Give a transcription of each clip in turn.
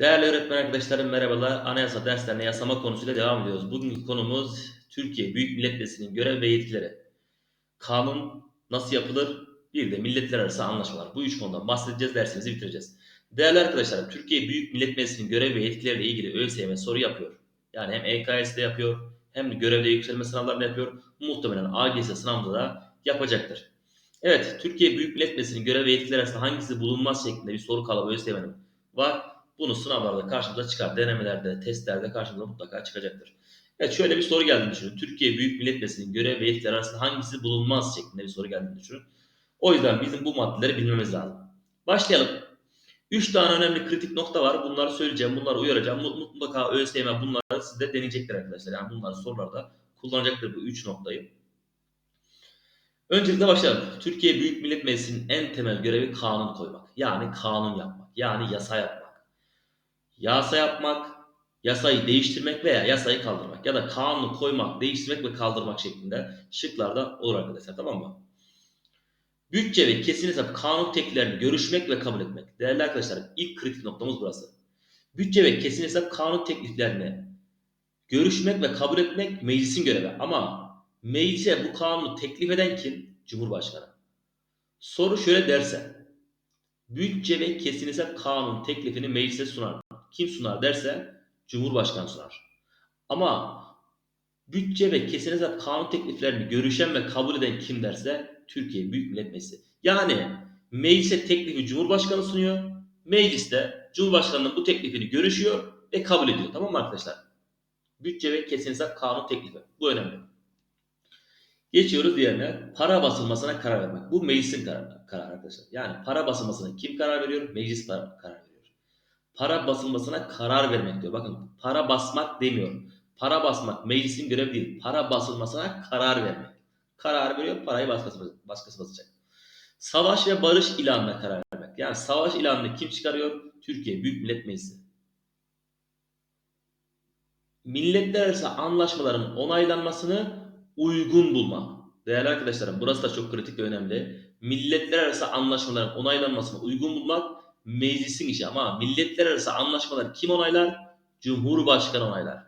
Değerli öğretmen arkadaşlarım merhabalar. Anayasa derslerine yasama konusuyla devam ediyoruz. Bugünkü konumuz Türkiye Büyük Millet Meclisi'nin görev ve yetkileri. Kanun nasıl yapılır? Bir de milletler arası anlaşmalar. Bu üç konudan bahsedeceğiz, dersimizi bitireceğiz. Değerli arkadaşlarım, Türkiye Büyük Millet Meclisi'nin görev ve yetkileriyle ilgili ÖSYM soru yapıyor. Yani hem EKS'de yapıyor, hem de görevde yükselme sınavlarını yapıyor. Muhtemelen AGS sınavında da yapacaktır. Evet, Türkiye Büyük Millet Meclisi'nin görev ve yetkileri arasında hangisi bulunmaz şeklinde bir soru kalıbı ÖSYM'nin var. Bunu sınavlarda karşımıza çıkar. Denemelerde, testlerde karşımıza mutlaka çıkacaktır. Evet şöyle bir soru geldiğini düşünün. Türkiye Büyük Millet Meclisi'nin görev ve yetkileri arasında hangisi bulunmaz şeklinde bir soru geldiğini düşünün. O yüzden bizim bu maddeleri bilmemiz lazım. Başlayalım. 3 tane önemli kritik nokta var. Bunları söyleyeceğim, bunları uyaracağım. Mutlaka ÖSYM bunları sizde deneyecektir arkadaşlar. Yani bunları sorularda kullanacaktır bu 3 noktayı. Öncelikle başlayalım. Türkiye Büyük Millet Meclisi'nin en temel görevi kanun koymak. Yani kanun yapmak. Yani yasa yapmak. Yasa yapmak, yasayı değiştirmek veya yasayı kaldırmak ya da kanunu koymak, değiştirmek ve kaldırmak şeklinde şıklarda olur arkadaşlar tamam mı? Bütçe ve kesin hesap kanun tekliflerini görüşmek ve kabul etmek. Değerli arkadaşlar ilk kritik noktamız burası. Bütçe ve kesin hesap kanun tekliflerini görüşmek ve kabul etmek meclisin görevi. Ama meclise bu kanunu teklif eden kim? Cumhurbaşkanı. Soru şöyle derse. Bütçe ve kesin hesap kanun teklifini meclise sunar. Kim sunar derse Cumhurbaşkanı sunar. Ama bütçe ve kesin hesap kanun tekliflerini görüşen ve kabul eden kim derse Türkiye Büyük Millet Meclisi. Yani meclise teklifi Cumhurbaşkanı sunuyor. Mecliste Cumhurbaşkanının bu teklifini görüşüyor ve kabul ediyor. Tamam mı arkadaşlar? Bütçe ve kesin hesap kanun teklifi. Bu önemli. Geçiyoruz diğerine. Para basılmasına karar vermek. Bu meclisin kararı, kararı arkadaşlar. Yani para basılmasına kim karar veriyor? Meclis karar veriyor para basılmasına karar vermek diyor. Bakın para basmak demiyor. Para basmak meclisin görevi değil. Para basılmasına karar vermek. Karar veriyor parayı başkası, başkası basacak. Savaş ve barış ilanına karar vermek. Yani savaş ilanını kim çıkarıyor? Türkiye Büyük Millet Meclisi. Milletler arası anlaşmaların onaylanmasını uygun bulmak. Değerli arkadaşlarım burası da çok kritik ve önemli. Milletler arası anlaşmaların onaylanmasını uygun bulmak meclisin işi ama milletler arası anlaşmalar kim onaylar? Cumhurbaşkanı onaylar.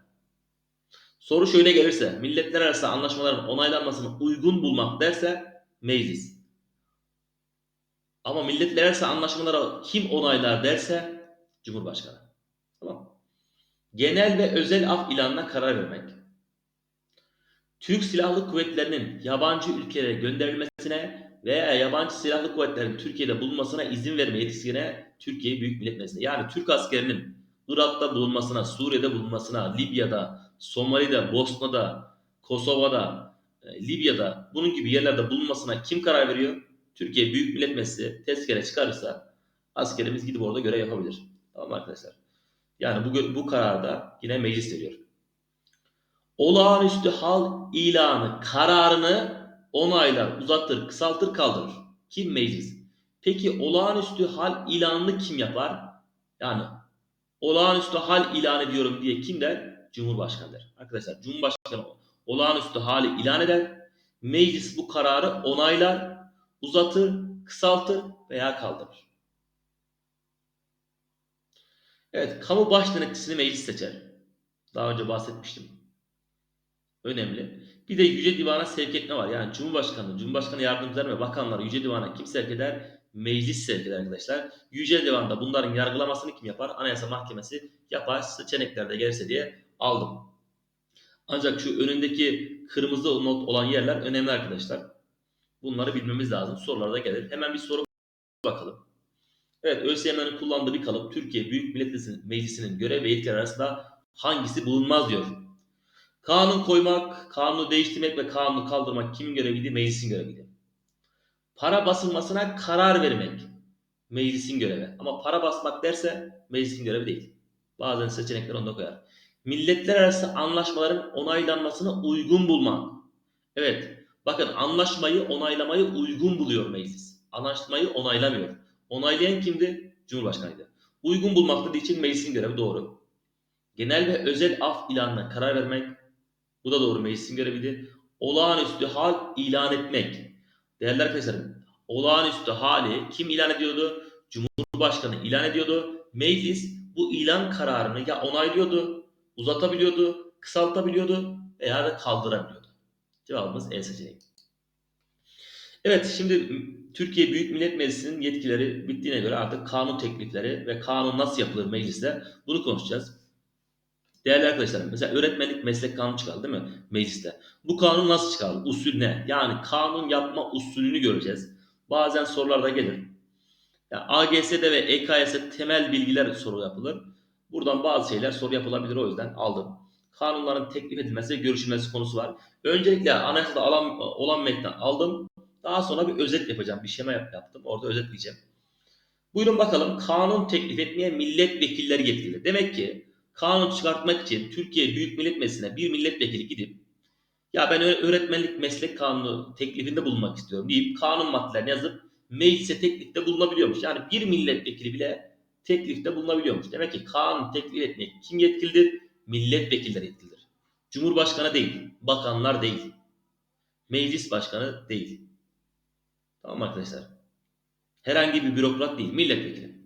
Soru şöyle gelirse milletler arası anlaşmaların onaylanmasını uygun bulmak derse meclis. Ama milletler arası anlaşmalara kim onaylar derse Cumhurbaşkanı. Tamam Genel ve özel af ilanına karar vermek. Türk Silahlı Kuvvetleri'nin yabancı ülkelere gönderilmesine veya yabancı silahlı kuvvetlerin Türkiye'de bulunmasına izin verme yetkisine Türkiye Büyük Millet Meclisi. Yani Türk askerinin Irak'ta bulunmasına, Suriye'de bulunmasına, Libya'da, Somali'de, Bosna'da, Kosova'da, e, Libya'da bunun gibi yerlerde bulunmasına kim karar veriyor? Türkiye Büyük Millet Meclisi tezkere çıkarırsa askerimiz gidip orada görev yapabilir. Tamam arkadaşlar? Yani bu, bu kararda yine meclis veriyor. Olağanüstü hal ilanı kararını onaylar, uzatır, kısaltır, kaldırır. Kim meclis? Peki olağanüstü hal ilanını kim yapar? Yani olağanüstü hal ilan ediyorum diye kim der? Cumhurbaşkanı der. Arkadaşlar Cumhurbaşkanı olağanüstü hali ilan eder. Meclis bu kararı onaylar, uzatır, kısaltır veya kaldırır. Evet, kamu baş denetçisini meclis seçer. Daha önce bahsetmiştim. Önemli. Bir de Yüce Divan'a sevk etme var. Yani Cumhurbaşkanı, Cumhurbaşkanı yardımcıları ve bakanlar Yüce Divan'a kim sevk eder? Meclis eder arkadaşlar. Yüce Divan'da bunların yargılamasını kim yapar? Anayasa Mahkemesi yapar. Seçeneklerde gelirse diye aldım. Ancak şu önündeki kırmızı not olan yerler önemli arkadaşlar. Bunları bilmemiz lazım. Sorularda gelir. Hemen bir soru bakalım. Evet ÖSYM'nin kullandığı bir kalıp Türkiye Büyük Millet Meclisi'nin görev ve yetkileri arasında hangisi bulunmaz diyor. Kanun koymak, kanunu değiştirmek ve kanunu kaldırmak kimin göreviydi? Meclisin göreviydi. Para basılmasına karar vermek meclisin görevi. Ama para basmak derse meclisin görevi değil. Bazen seçenekler onda koyar. Milletler arası anlaşmaların onaylanmasını uygun bulmak. Evet. Bakın anlaşmayı onaylamayı uygun buluyor meclis. Anlaşmayı onaylamıyor. Onaylayan kimdi? Cumhurbaşkanıydı. Uygun bulmak dediği için meclisin görevi doğru. Genel ve özel af ilanına karar vermek bu da doğru meclisin göreviydi. Olağanüstü hal ilan etmek. Değerli arkadaşlarım olağanüstü hali kim ilan ediyordu? Cumhurbaşkanı ilan ediyordu. Meclis bu ilan kararını ya onaylıyordu, uzatabiliyordu, kısaltabiliyordu veya da kaldırabiliyordu. Cevabımız E seçeneği. Evet şimdi Türkiye Büyük Millet Meclisi'nin yetkileri bittiğine göre artık kanun teklifleri ve kanun nasıl yapılır mecliste bunu konuşacağız. Değerli arkadaşlar mesela öğretmenlik meslek kanunu çıkardı değil mi mecliste? Bu kanun nasıl çıkardı? Usul ne? Yani kanun yapma usulünü göreceğiz. Bazen sorularda gelir. Yani AGS'de ve EKS'de temel bilgiler soru yapılır. Buradan bazı şeyler soru yapılabilir o yüzden aldım. Kanunların teklif edilmesi ve görüşülmesi konusu var. Öncelikle anayasada alan, olan metni aldım. Daha sonra bir özet yapacağım. Bir şema yap- yaptım. Orada özetleyeceğim. Buyurun bakalım kanun teklif etmeye milletvekilleri yetkili. Demek ki kanun çıkartmak için Türkiye Büyük Millet Meclisi'ne bir milletvekili gidip ya ben öğretmenlik meslek kanunu teklifinde bulunmak istiyorum deyip kanun maddelerini yazıp meclise teklifte bulunabiliyormuş. Yani bir milletvekili bile teklifte bulunabiliyormuş. Demek ki kanun teklif etmeye kim yetkilidir? Milletvekilleri yetkilidir. Cumhurbaşkanı değil, bakanlar değil, meclis başkanı değil. Tamam arkadaşlar? Herhangi bir bürokrat değil, milletvekili.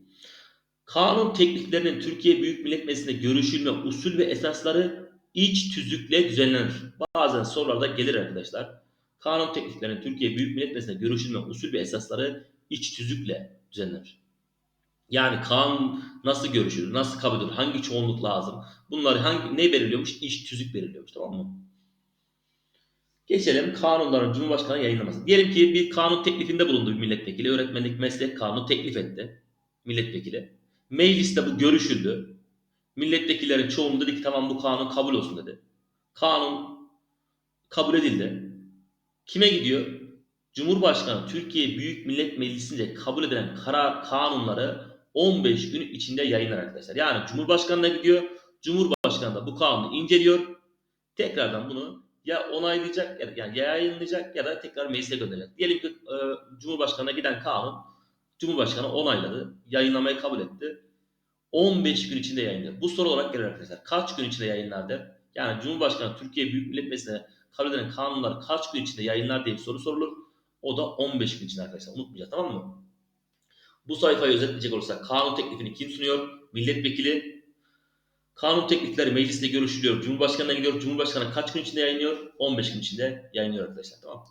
Kanun tekliflerinin Türkiye Büyük Millet Meclisi'nde görüşülme usul ve esasları iç tüzükle düzenlenir. Bazen sorularda gelir arkadaşlar. Kanun tekliflerinin Türkiye Büyük Millet Meclisi'nde görüşülme usul ve esasları iç tüzükle düzenlenir. Yani kanun nasıl görüşülür, nasıl kabul edilir, hangi çoğunluk lazım? Bunları hangi ne belirliyormuş? İç tüzük belirliyormuş tamam mı? Geçelim kanunların Cumhurbaşkanı yayınlaması. Diyelim ki bir kanun teklifinde bulundu bir milletvekili. Öğretmenlik meslek kanunu teklif etti. Milletvekili. Mecliste bu görüşüldü. Milletvekillerin çoğunluğu dedi ki tamam bu kanun kabul olsun dedi. Kanun kabul edildi. Kime gidiyor? Cumhurbaşkanı Türkiye Büyük Millet Meclisi'nce kabul edilen karar kanunları 15 gün içinde yayınlar arkadaşlar. Yani Cumhurbaşkanı'na gidiyor. Cumhurbaşkanı da bu kanunu inceliyor. Tekrardan bunu ya onaylayacak yani ya yayınlayacak ya da tekrar meclise gönderecek. Diyelim ki e, Cumhurbaşkanı'na giden kanun Cumhurbaşkanı onayladı. Yayınlamayı kabul etti. 15 gün içinde yayınlar. Bu soru olarak gelir arkadaşlar. Kaç gün içinde yayınlar der. Yani Cumhurbaşkanı Türkiye Büyük Millet Meclisi'ne kabul edilen kanunlar kaç gün içinde yayınlar diye bir soru sorulur. O da 15 gün içinde arkadaşlar. Unutmayacağız tamam mı? Bu sayfayı özetleyecek olursak kanun teklifini kim sunuyor? Milletvekili. Kanun teklifleri mecliste görüşülüyor. Cumhurbaşkanına gidiyor. Cumhurbaşkanı kaç gün içinde yayınlıyor? 15 gün içinde yayınlıyor arkadaşlar. Tamam?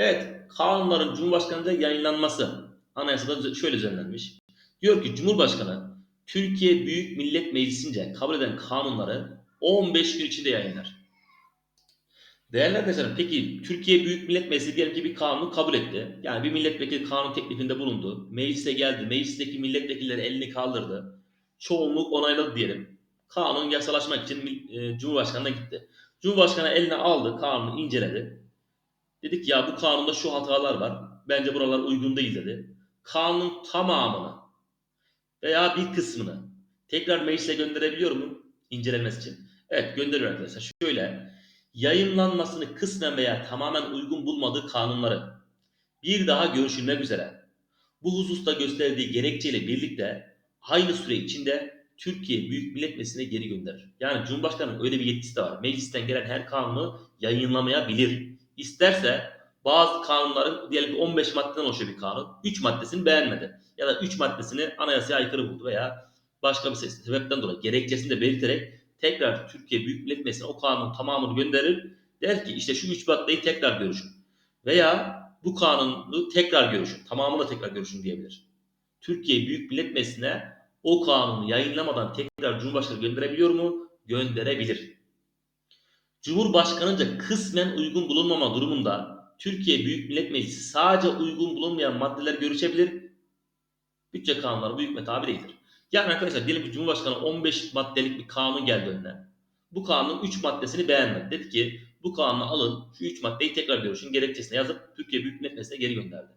Evet. Kanunların Cumhurbaşkanı'nda yayınlanması anayasada şöyle düzenlenmiş. Diyor ki Cumhurbaşkanı Türkiye Büyük Millet Meclisi'nce kabul eden kanunları 15 gün içinde yayınlar. Değerli arkadaşlar peki Türkiye Büyük Millet Meclisi diyelim ki bir kanunu kabul etti. Yani bir milletvekili kanun teklifinde bulundu. Meclise geldi. Meclisteki milletvekilleri elini kaldırdı. Çoğunluk onayladı diyelim. Kanun yasalaşmak için e, Cumhurbaşkanı'na gitti. Cumhurbaşkanı eline aldı, kanunu inceledi. Dedik ya bu kanunda şu hatalar var. Bence buralar uygun değil dedi. Kanunun tamamını veya bir kısmını tekrar meclise gönderebiliyor mu incelenmesi için? Evet gönderiyor arkadaşlar. Şöyle yayınlanmasını kısmen veya tamamen uygun bulmadığı kanunları bir daha görüşülmek üzere bu hususta gösterdiği gerekçeyle birlikte aynı süre içinde Türkiye Büyük Millet Meclisi'ne geri gönderir. Yani Cumhurbaşkanı'nın öyle bir yetkisi de var. Meclisten gelen her kanunu yayınlamayabilir. İsterse bazı kanunların diyelim ki 15 maddeden oluşuyor bir kanun. 3 maddesini beğenmedi. Ya da 3 maddesini anayasaya aykırı buldu veya başka bir sebepten dolayı gerekçesini de belirterek tekrar Türkiye Büyük Millet Meclisi'ne o kanunun tamamını gönderir. Der ki işte şu 3 maddeyi tekrar görüşün. Veya bu kanunu tekrar görüşün. Tamamını tekrar görüşün diyebilir. Türkiye Büyük Millet Meclisi'ne o kanunu yayınlamadan tekrar Cumhurbaşkanı gönderebiliyor mu? Gönderebilir. Cumhurbaşkanınca kısmen uygun bulunmama durumunda Türkiye Büyük Millet Meclisi sadece uygun bulunmayan maddeler görüşebilir. Bütçe kanunları bu hükme tabi değildir. Yani arkadaşlar diyelim ki Cumhurbaşkanı 15 maddelik bir kanun geldi önüne. Bu kanunun 3 maddesini beğenmedi. Dedi ki bu kanunu alın şu 3 maddeyi tekrar görüşün gerekçesine yazıp Türkiye Büyük Millet Meclisi'ne geri gönderdi.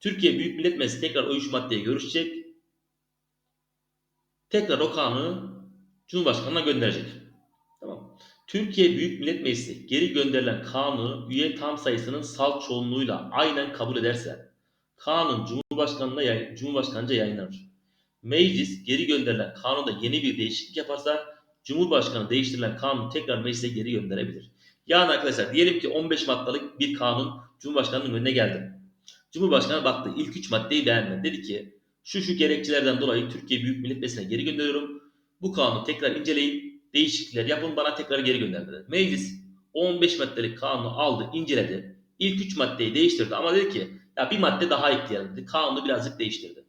Türkiye Büyük Millet Meclisi tekrar o 3 maddeyi görüşecek. Tekrar o kanunu Cumhurbaşkanı'na gönderecek. Tamam. Türkiye Büyük Millet Meclisi geri gönderilen kanunu üye tam sayısının salt çoğunluğuyla aynen kabul ederse kanun Cumhurbaşkanı'na yayın, Cumhurbaşkanı'nca yayınlanır. Meclis geri gönderilen kanunda yeni bir değişiklik yaparsa Cumhurbaşkanı değiştirilen kanunu tekrar meclise geri gönderebilir. Yani arkadaşlar diyelim ki 15 maddelik bir kanun Cumhurbaşkanı'nın önüne geldi. Cumhurbaşkanı baktı ilk 3 maddeyi beğenmedi. Dedi ki Şu şu gerekçelerden dolayı Türkiye Büyük Millet Meclisi'ne geri gönderiyorum. Bu kanunu tekrar inceleyin. Değişiklikler yapın bana tekrar geri gönder dedi. Meclis 15 maddelik kanunu aldı, inceledi. İlk 3 maddeyi değiştirdi ama dedi ki ya bir madde daha ekleyelim dedi. Kanunu birazcık değiştirdi.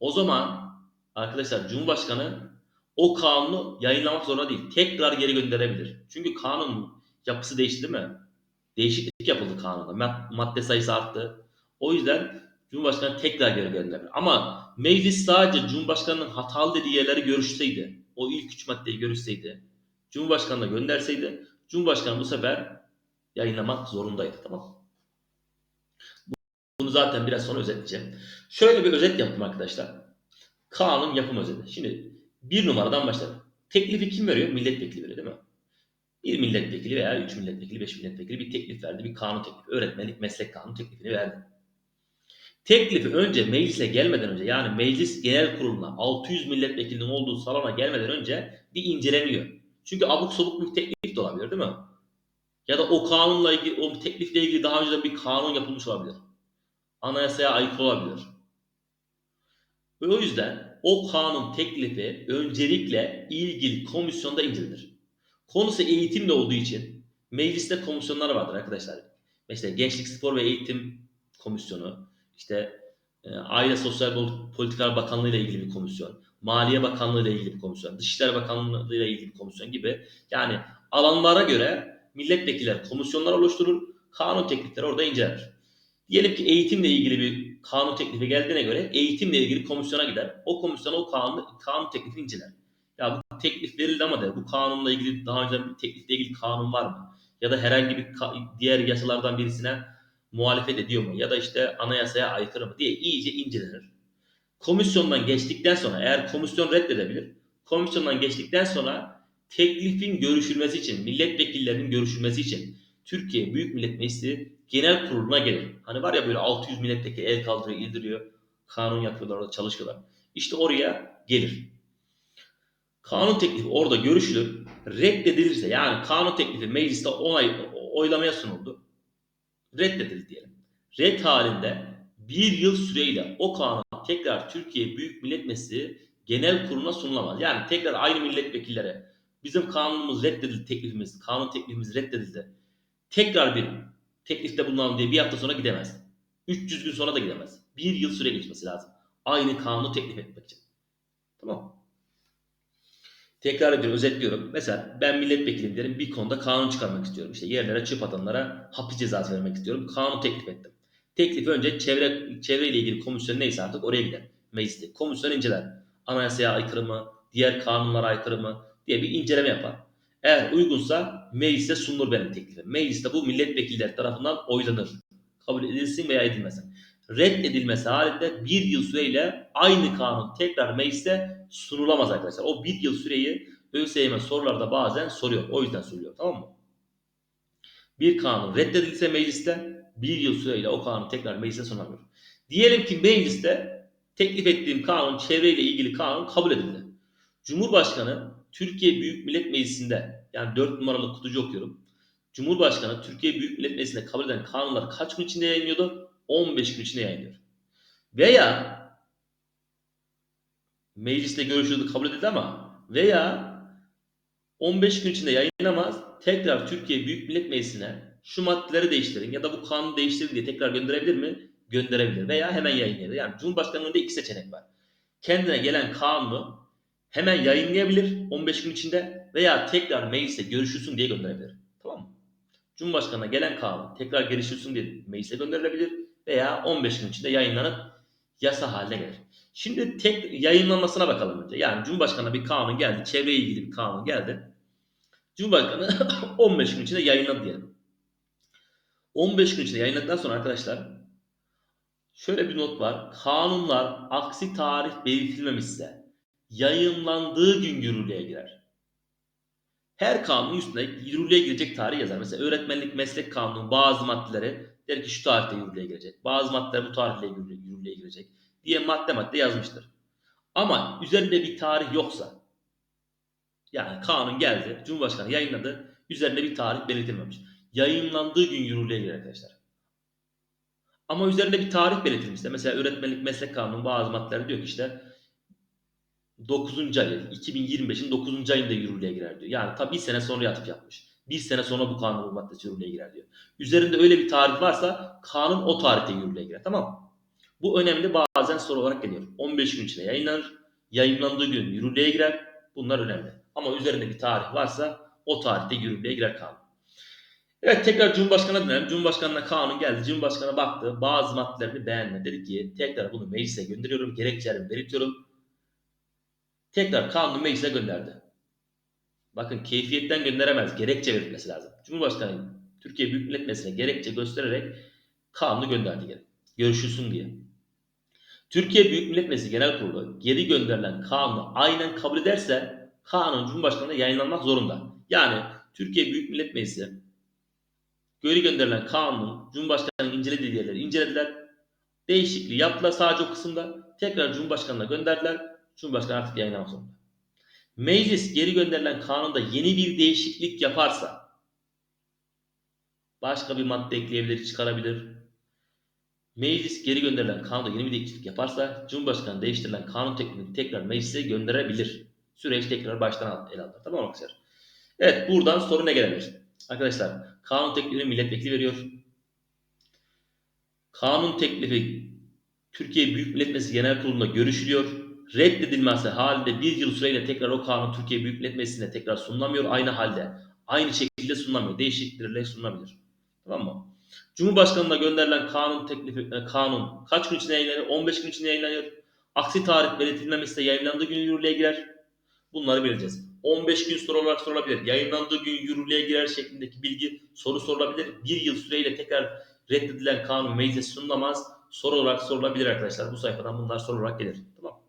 O zaman arkadaşlar Cumhurbaşkanı o kanunu yayınlamak zorunda değil. Tekrar geri gönderebilir. Çünkü kanun yapısı değişti değil mi? Değişiklik yapıldı kanunda. Mad- Madde sayısı arttı. O yüzden Cumhurbaşkanı tekrar geri gönderebilir. Ama meclis sadece Cumhurbaşkanı'nın hatalı dediği yerleri görüşseydi, o ilk üç maddeyi görüşseydi, Cumhurbaşkanı'na gönderseydi, Cumhurbaşkanı bu sefer yayınlamak zorundaydı. Tamam Bunu zaten biraz sonra özetleyeceğim. Şöyle bir özet yaptım arkadaşlar. Kanun yapım özeti. Şimdi bir numaradan başlayalım. Teklifi kim veriyor? Milletvekili veriyor değil mi? Bir milletvekili veya üç milletvekili, beş milletvekili bir teklif verdi. Bir kanun teklifi. Öğretmenlik meslek kanunu teklifini verdi. Teklifi önce meclise gelmeden önce yani meclis genel kuruluna 600 milletvekilinin olduğu salona gelmeden önce bir inceleniyor. Çünkü abuk sabuk bir teklif de olabilir değil mi? Ya da o kanunla ilgili, o teklifle ilgili daha önceden bir kanun yapılmış olabilir. Anayasaya aykırı olabilir. Ve o yüzden o kanun teklifi öncelikle ilgili komisyonda incelenir. Konusu eğitimle olduğu için mecliste komisyonlar vardır arkadaşlar. Mesela Gençlik Spor ve Eğitim Komisyonu, işte e, Aile Sosyal Pol- Politikalar Bakanlığı ile ilgili bir komisyon, Maliye Bakanlığı ile ilgili bir komisyon, Dışişleri Bakanlığı ile ilgili bir komisyon gibi. Yani alanlara göre milletvekiller komisyonlar oluşturur, kanun teklifleri orada incelenir. Diyelim ki eğitimle ilgili bir kanun teklifi geldiğine göre eğitimle ilgili komisyona gider. O komisyon o kanun, kanun teklifini inceler. Ya bu teklif verildi ama der bu kanunla ilgili daha önce bir teklifle ilgili kanun var mı? Ya da herhangi bir diğer yasalardan birisine muhalefet ediyor mu? Ya da işte anayasaya aykırı mı diye iyice incelenir. Komisyondan geçtikten sonra eğer komisyon reddedebilir. Komisyondan geçtikten sonra teklifin görüşülmesi için, milletvekillerinin görüşülmesi için Türkiye Büyük Millet Meclisi genel kuruluna gelir. Hani var ya böyle 600 milletvekili el kaldırıyor, indiriyor. Kanun yapıyorlar orada çalışıyorlar. İşte oraya gelir. Kanun teklifi orada görüşülür. Reddedilirse yani kanun teklifi mecliste onay oylamaya sunuldu. Reddedildi diyelim. Red halinde bir yıl süreyle o kanun tekrar Türkiye Büyük Millet Meclisi genel kuruluna sunulamaz. Yani tekrar aynı milletvekillere bizim kanunumuz reddedildi teklifimiz, kanun teklifimiz reddedildi. Tekrar bir teklifte bulunalım diye bir hafta sonra gidemez. 300 gün sonra da gidemez. Bir yıl süre geçmesi lazım. Aynı kanunu teklif etmek için. Tamam mı? Tekrar ediyorum, özetliyorum. Mesela ben milletvekiliyim derim bir konuda kanun çıkarmak istiyorum. İşte yerlere çöp atanlara hapis cezası vermek istiyorum. Kanun teklif ettim. Teklif önce çevre çevreyle ilgili komisyon neyse artık oraya gider. Mecliste. Komisyon inceler. Anayasaya aykırı mı, diğer kanunlara aykırı mı diye bir inceleme yapar. Eğer uygunsa meclise sunulur benim teklifim. Mecliste bu milletvekilleri tarafından oylanır. Kabul edilsin veya edilmesin. Reddedilmesi halinde bir yıl süreyle aynı kanun tekrar meclise sunulamaz arkadaşlar. O bir yıl süreyi ÖSYM sorularda bazen soruyor. O yüzden söylüyor tamam mı? Bir kanun reddedilse mecliste bir yıl süreyle o kanun tekrar meclise sunulur. Diyelim ki mecliste teklif ettiğim kanun çevreyle ilgili kanun kabul edildi. Cumhurbaşkanı Türkiye Büyük Millet Meclisi'nde yani 4 numaralı kutucu okuyorum. Cumhurbaşkanı Türkiye Büyük Millet Meclisi'nde kabul eden kanunları kaç gün içinde yayınlıyordu? 15 gün içinde yayınlıyor. Veya mecliste görüşüldü kabul edildi ama veya 15 gün içinde yayınlamaz tekrar Türkiye Büyük Millet Meclisi'ne şu maddeleri değiştirin ya da bu kanunu değiştirin diye tekrar gönderebilir mi? Gönderebilir veya hemen yayınlayabilir. Yani Cumhurbaşkanlığında iki seçenek var. Kendine gelen kanunu hemen yayınlayabilir 15 gün içinde veya tekrar meclise görüşülsün diye gönderebilir. Tamam mı? Cumhurbaşkanına gelen kanun tekrar görüşülsün diye meclise gönderilebilir veya 15 gün içinde yayınlanıp yasa haline gelir. Şimdi tek yayınlanmasına bakalım önce. Yani Cumhurbaşkanı'na bir kanun geldi, çevreyle ilgili bir kanun geldi. Cumhurbaşkanı 15 gün içinde yayınladı diyelim. 15 gün içinde yayınladıktan sonra arkadaşlar şöyle bir not var. Kanunlar aksi tarih belirtilmemişse yayınlandığı gün yürürlüğe girer. Her kanunun üstüne yürürlüğe girecek tarih yazar. Mesela öğretmenlik meslek kanunu bazı maddeleri der ki şu tarihte yürürlüğe girecek. Bazı maddeler bu tarihle yürürlüğe girecek diye madde madde yazmıştır. Ama üzerinde bir tarih yoksa yani kanun geldi, Cumhurbaşkanı yayınladı, üzerinde bir tarih belirtilmemiş. Yayınlandığı gün yürürlüğe girer arkadaşlar. Ama üzerinde bir tarih belirtilmişse mesela öğretmenlik meslek kanunu bazı maddeler diyor ki işte 9. ay 2025'in 9. ayında yürürlüğe girer diyor. Yani tabi bir sene sonra yatıp yapmış. Bir sene sonra bu kanun bu maddesi yürürlüğe girer diyor. Üzerinde öyle bir tarih varsa kanun o tarihte yürürlüğe girer. Tamam mı? Bu önemli bazen soru olarak geliyor. 15 gün içinde yayınlanır. Yayınlandığı gün yürürlüğe girer. Bunlar önemli. Ama üzerinde bir tarih varsa o tarihte yürürlüğe girer kanun. Evet tekrar Cumhurbaşkanı'na dönelim. Cumhurbaşkanı'na kanun geldi. Cumhurbaşkanı baktı. Bazı maddelerini beğenmedi. Dedi ki tekrar bunu meclise gönderiyorum. Gerekçelerimi belirtiyorum. Tekrar kanunu meclise gönderdi. Bakın keyfiyetten gönderemez. Gerekçe verilmesi lazım. Cumhurbaşkanı Türkiye Büyük Millet Meclisi'ne gerekçe göstererek kanunu gönderdi geri. Görüşülsün diye. Türkiye Büyük Millet Meclisi Genel Kurulu geri gönderilen kanunu aynen kabul ederse kanun Cumhurbaşkanı'na yayınlanmak zorunda. Yani Türkiye Büyük Millet Meclisi geri gönderilen kanunun Cumhurbaşkanı'nın incelediği yerleri incelediler. Değişikliği yaptılar sadece o kısımda. Tekrar Cumhurbaşkanı'na gönderdiler. Cumhurbaşkanı artık yayınlamak zorunda. Meclis geri gönderilen kanunda yeni bir değişiklik yaparsa başka bir madde ekleyebilir, çıkarabilir. Meclis geri gönderilen kanunda yeni bir değişiklik yaparsa Cumhurbaşkanı değiştirilen kanun teklifini tekrar meclise gönderebilir. Süreç tekrar baştan ele alınır. Tamam mı arkadaşlar? Evet buradan soru ne gelebilir? Arkadaşlar kanun teklifini milletvekili veriyor. Kanun teklifi Türkiye Büyük Millet Meclisi Genel Kurulu'nda görüşülüyor. Reddedilmezse halinde bir yıl süreyle tekrar o kanun Türkiye Büyük Millet Meclisi'ne tekrar sunulamıyor. Aynı halde. Aynı şekilde sunulamıyor. Değişikliklerle sunulabilir. Tamam mı? Cumhurbaşkanına gönderilen kanun teklifi e, kanun kaç gün içinde yayınlanıyor? 15 gün içinde yayınlanıyor. Aksi tarih belirtilmemişse yayınlandığı gün yürürlüğe girer. Bunları bileceğiz. 15 gün sonra olarak sorulabilir. Yayınlandığı gün yürürlüğe girer şeklindeki bilgi soru sorulabilir. Bir yıl süreyle tekrar reddedilen kanun meclise sunulamaz. Soru olarak sorulabilir arkadaşlar. Bu sayfadan bunlar soru olarak gelir. Tamam.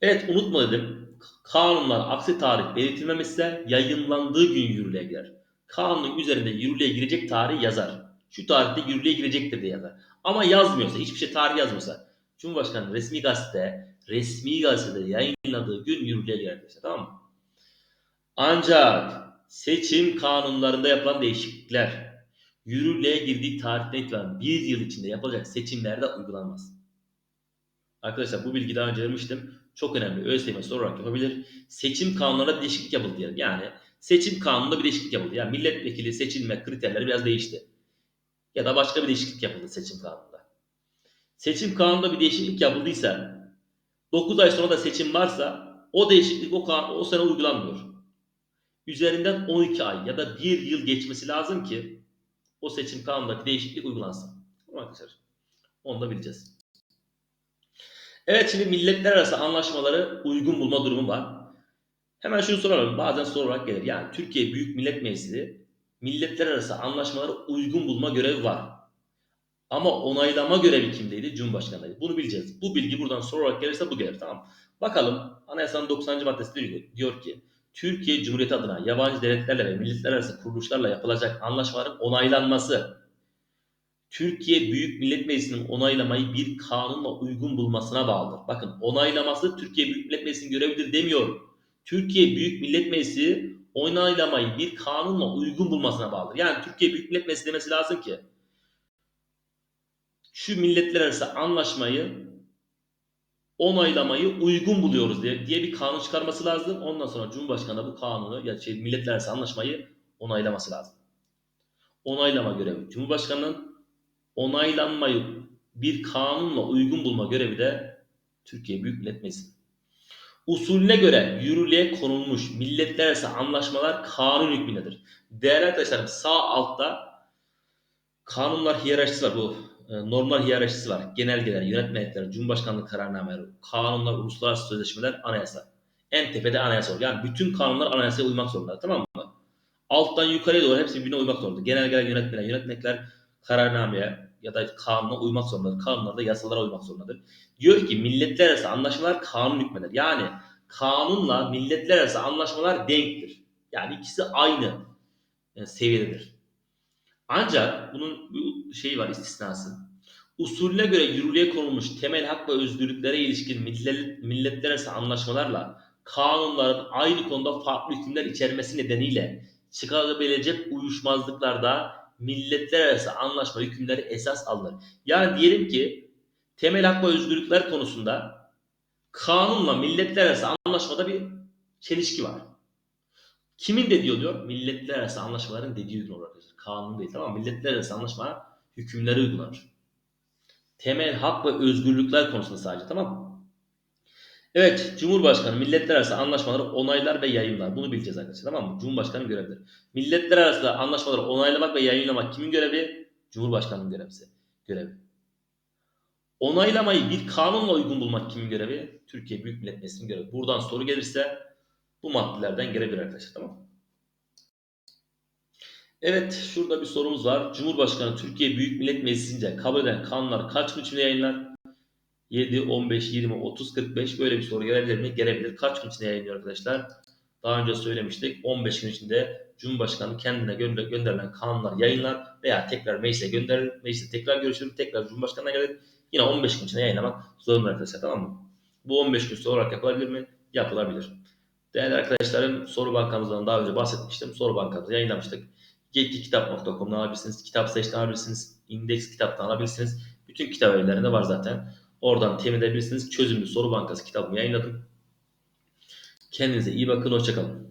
Evet unutma dedim. Kanunlar aksi tarih belirtilmemişse yayınlandığı gün yürürlüğe girer. Kanunun üzerinde yürürlüğe girecek tarih yazar. Şu tarihte yürürlüğe girecektir diye yazar. Ama yazmıyorsa, hiçbir şey tarih yazmıyorsa Cumhurbaşkanı resmi gazete, resmi gazetede yayınladığı gün yürürlüğe girer arkadaşlar. Tamam mı? Ancak seçim kanunlarında yapılan değişiklikler yürürlüğe girdiği tarihten itibaren bir yıl içinde yapılacak seçimlerde uygulanmaz. Arkadaşlar bu bilgi daha önce vermiştim. Çok önemli. ÖSYM soru olarak yapabilir. Seçim kanunlarına değişiklik yapıldı diyelim. Yani seçim kanununda bir değişiklik yapıldı. Yani milletvekili seçilme kriterleri biraz değişti. Ya da başka bir değişiklik yapıldı seçim kanununda. Seçim kanununda bir değişiklik yapıldıysa 9 ay sonra da seçim varsa o değişiklik o, kanun, o sene uygulanmıyor. Üzerinden 12 ay ya da 1 yıl geçmesi lazım ki o seçim kanunundaki değişiklik uygulansın. Arkadaşlar. Onu da bileceğiz. Evet şimdi milletler arası anlaşmaları uygun bulma durumu var. Hemen şunu soralım. Bazen soru olarak gelir. Yani Türkiye Büyük Millet Meclisi milletler arası anlaşmaları uygun bulma görevi var. Ama onaylama görevi kimdeydi? Cumhurbaşkanıydı. Bunu bileceğiz. Bu bilgi buradan soru olarak gelirse bu gelir. Tamam. Bakalım Anayasanın 90. maddesi diyor, ki Türkiye Cumhuriyeti adına yabancı devletlerle ve milletler arası kuruluşlarla yapılacak anlaşmaların onaylanması Türkiye Büyük Millet Meclisi'nin onaylamayı bir kanunla uygun bulmasına bağlıdır. Bakın onaylaması Türkiye Büyük Millet Meclisi'nin görevidir demiyor. Türkiye Büyük Millet Meclisi onaylamayı bir kanunla uygun bulmasına bağlıdır. Yani Türkiye Büyük Millet Meclisi demesi lazım ki şu milletler arası anlaşmayı onaylamayı uygun buluyoruz diye, diye bir kanun çıkarması lazım. Ondan sonra Cumhurbaşkanı bu kanunu ya şey milletler arası anlaşmayı onaylaması lazım. Onaylama görevi Cumhurbaşkanı'nın onaylanmayı bir kanunla uygun bulma görevi de Türkiye Büyük Millet Meclisi. Usulüne göre yürürlüğe konulmuş milletler arası anlaşmalar kanun hükmündedir. Değerli arkadaşlarım sağ altta kanunlar hiyerarşisi var. Bu e, normal hiyerarşisi var. Genelgeler, yönetmelikler, cumhurbaşkanlığı kararnameleri, kanunlar, uluslararası sözleşmeler, anayasa. En tepede anayasa var. Yani bütün kanunlar anayasaya uymak zorunda. Tamam mı? Alttan yukarıya doğru hepsi birbirine uymak zorunda. Genelgeler, yönetmelikler, yönetmelikler kararnameye ya da kanuna uymak zorundadır. Kanunlar da yasalara uymak zorundadır. Diyor ki milletler arası anlaşmalar kanun hükmeder. Yani kanunla milletler arası anlaşmalar denktir. Yani ikisi aynı e, seviyededir. Ancak bunun bir şeyi var istisnası. Usulüne göre yürürlüğe konulmuş temel hak ve özgürlüklere ilişkin millet, milletler arası anlaşmalarla kanunların aynı konuda farklı hükümler içermesi nedeniyle çıkarabilecek uyuşmazlıklarda milletler arası anlaşma hükümleri esas alınır. Yani diyelim ki temel hak ve özgürlükler konusunda kanunla milletler arası anlaşmada bir çelişki var. Kimin dediği oluyor? Milletler arası anlaşmaların dediği uygun olur arkadaşlar. Kanun değil tamam? Milletler arası anlaşma hükümleri uygulanır. Temel hak ve özgürlükler konusunda sadece tamam mı? Evet, Cumhurbaşkanı milletler arası anlaşmaları onaylar ve yayınlar. Bunu bileceğiz arkadaşlar tamam mı? Cumhurbaşkanı görevidir. Milletler arası anlaşmaları onaylamak ve yayınlamak kimin görevi? Cumhurbaşkanının görevisi. Görevi. Onaylamayı bir kanunla uygun bulmak kimin görevi? Türkiye Büyük Millet Meclisi'nin görevi. Buradan soru gelirse bu maddelerden gelebilir arkadaşlar tamam mı? Evet şurada bir sorumuz var. Cumhurbaşkanı Türkiye Büyük Millet Meclisi'nce kabul eden kanunlar kaç gün içinde yayınlar? 7, 15, 20, 30, 45 böyle bir soru gelebilir mi? Gelebilir. Kaç gün içinde yayınlıyor arkadaşlar? Daha önce söylemiştik. 15 gün içinde Cumhurbaşkanı kendine gönder gönderilen kanunlar yayınlar veya tekrar meclise gönderilir. Mecliste tekrar görüşülür. Tekrar Cumhurbaşkanı'na gelir. Yine 15 gün içinde yayınlamak zorunda arkadaşlar tamam mı? Bu 15 gün sonra olarak yapılabilir mi? Yapılabilir. Değerli arkadaşlarım soru bankamızdan daha önce bahsetmiştim. Soru bankamızı yayınlamıştık. Yetkikitap.com'dan alabilirsiniz. Kitap seçten alabilirsiniz. Index kitaptan alabilirsiniz. Bütün kitap evlerinde var zaten. Oradan temin edebilirsiniz. Çözümlü soru bankası kitabımı yayınladım. Kendinize iyi bakın. Hoşçakalın.